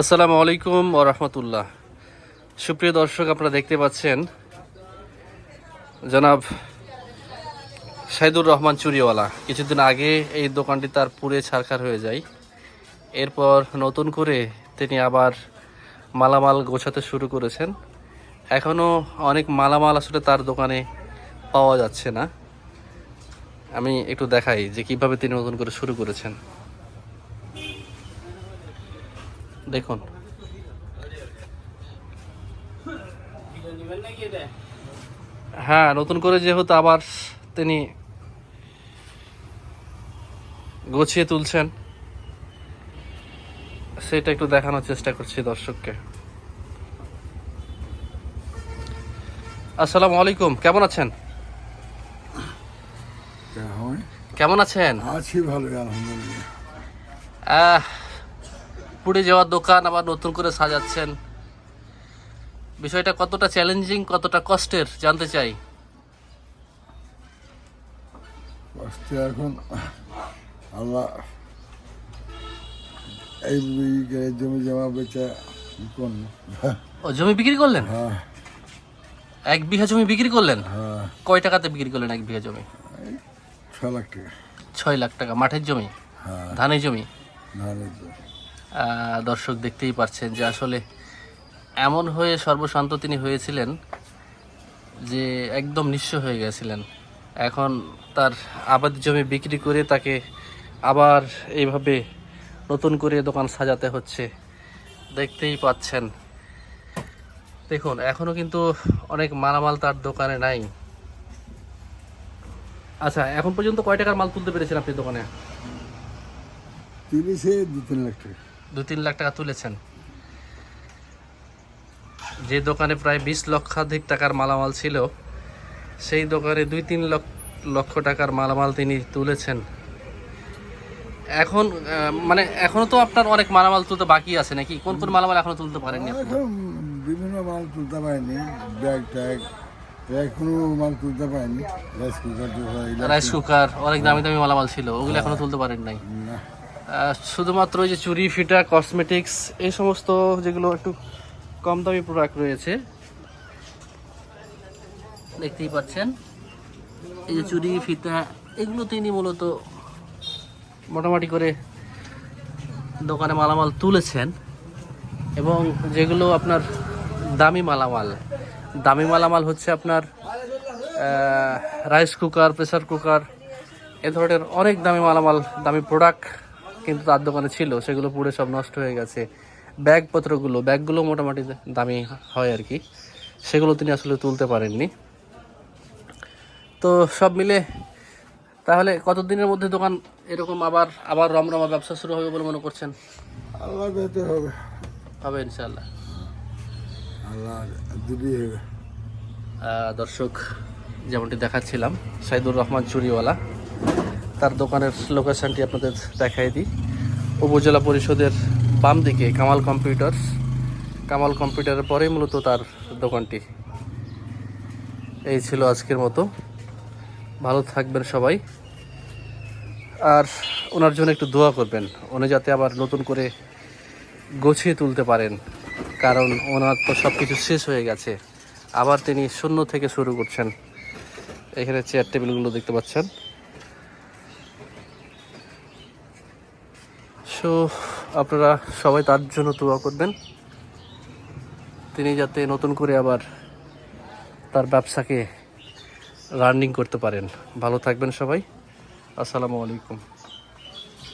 আসসালামু আলাইকুম ও রহমতুল্লাহ। সুপ্রিয় দর্শক, আপনারা দেখতে পাচ্ছেন জনাব সাইদুর রহমান চুরিওয়ালা। কিছুদিন আগে এই দোকানটি তার পুরে ছারখার হয়ে যায়। এরপর নতুন করে তিনি আবার মালামাল গোছাতে শুরু করেছেন। এখনও অনেক মালামাল আসলে তার দোকানে পাওয়া যাচ্ছে না। আমি একটু দেখাই যে কীভাবে তিনি নতুন করে শুরু করেছেন। দেখুন। হ্যাঁ নতুন করে যেহেতু আবার তিনি গুছিয়ে তুলছেন সেটা একটু দেখানোর চেষ্টা করছি দর্শককে। আসসালামু আলাইকুম কেমন আছেন? কেমন আছেন? আছি ভালো আলহামদুলিল্লাহ। আহ, পুড়ে যাওয়ার দোকান আবার নতুন করে সাজাচ্ছেন। বিষয়টা কতটা চ্যালেঞ্জিং কতটা কষ্টের জানতে চাই। কষ্টে এখন আল্লাহ এই জমি জমা বেচা ও জমি বিক্রি করলেন? হ্যাঁ। এক বিঘা জমি বিক্রি করলেন? হ্যাঁ। কয় টাকাতে বিক্রি করলেন এক বিঘা জমি? ছ লাখ টাকা। ছয় লাখ টাকা মাঠের জমি? হ্যাঁ। ধানের জমি? ধানের জমি। দর্শক দেখতেই পাচ্ছেন যে আসলে এমন হয়ে সর্বশান্ত তিনি হয়েছিলেন যে একদম নিঃস্ব হয়ে গেছিলেন। এখন তার আবাদ জমি বিক্রি করে তাকে আবার এইভাবে নতুন করে দোকান সাজাতে হচ্ছে। দেখতেই পাচ্ছেন। দেখুন, এখনও কিন্তু অনেক মালামাল তার দোকানে নাই। আচ্ছা এখন পর্যন্ত কয় টাকার মাল তুলতে পেরেছেন আপনি দোকানে? তিরিশে দু তিন লাখ টাকা। দু তিন লাখ টাকা তুলেছেন। যে দোকানে প্রায় বিশ লক্ষাধিক টাকার মালামাল ছিল সেই দোকানে দুই তিন লক্ষ লক্ষ টাকার মালামাল তিনি তুলেছেন। এখন মানে এখনও তো আপনার অনেক মালামাল তুলতে বাকি আছে নাকি? কোন কোন মালামাল এখনও তুলতে পারেননি বিভিন্ন মাল তুলতে পারিনি। ব্যাগ ট্যাগ কোনো মাল তুলতে পারিনি। রাইস কুকার রাইস কুকার অনেক দামি দামি মালামাল ছিল ওগুলো এখনও তুলতে পারেন নাই। শুধুমাত্র ওই যে চুরি, ফিটা কসমেটিক্স এই সমস্ত যেগুলো একটু কম দামি প্রোডাক্ট রয়েছে, দেখতেই পাচ্ছেন। এই যে চুরি ফিতা এগুলো তিনি মূলত মোটামুটি করে দোকানে মালামাল তুলেছেন। এবং যেগুলো আপনার দামি মালামাল দামি মালামাল হচ্ছে আপনার রাইস কুকার প্রেসার কুকার এ ধরনের অনেক দামি মালামাল, দামি প্রোডাক্ট কিন্তু তার দোকানে ছিল সেগুলো পুরো সব নষ্ট হয়ে গেছে। ব্যাগপত্রগুলো ব্যাগগুলো মোটামুটি দামি হয় আর কি। সেগুলো তিনি আসলে তুলতে পারেননি। তো সব মিলে তাহলে কতদিনের মধ্যে দোকান এরকম আবার আবার রমরমা ব্যবসা শুরু হবে বলে মনে করছেন? আল্লাহ হবে। হবে ইনশাল্লাহ আল্লাহ দিবি হবে। দর্শক যেমনটি দেখাচ্ছিলাম সাইদুর রহমান চুরিওয়ালা। তার দোকানের লোকেশানটি আপনাদের দেখাই দিই। উপজেলা পরিষদের বাম দিকে কামাল কম্পিউটার কামাল কম্পিউটারের পরেই মূলত তার দোকানটি। এই ছিল আজকের মতো। ভালো থাকবেন সবাই। আর ওনার জন্য একটু দোয়া করবেন, উনি যাতে আবার নতুন করে গুছিয়ে তুলতে পারেন। কারণ ওনার তো সব কিছু শেষ হয়ে গেছে। আবার তিনি শূন্য থেকে শুরু করছেন। এখানে চেয়ার টেবিলগুলো দেখতে পাচ্ছেন। সো আপনারা সবাই তার জন্য দোয়া করবেন। তিনি যাতে নতুন করে আবার তার ব্যবসাকে রানিং করতে পারেন। ভালো থাকবেন সবাই। আসসালামু আলাইকুম।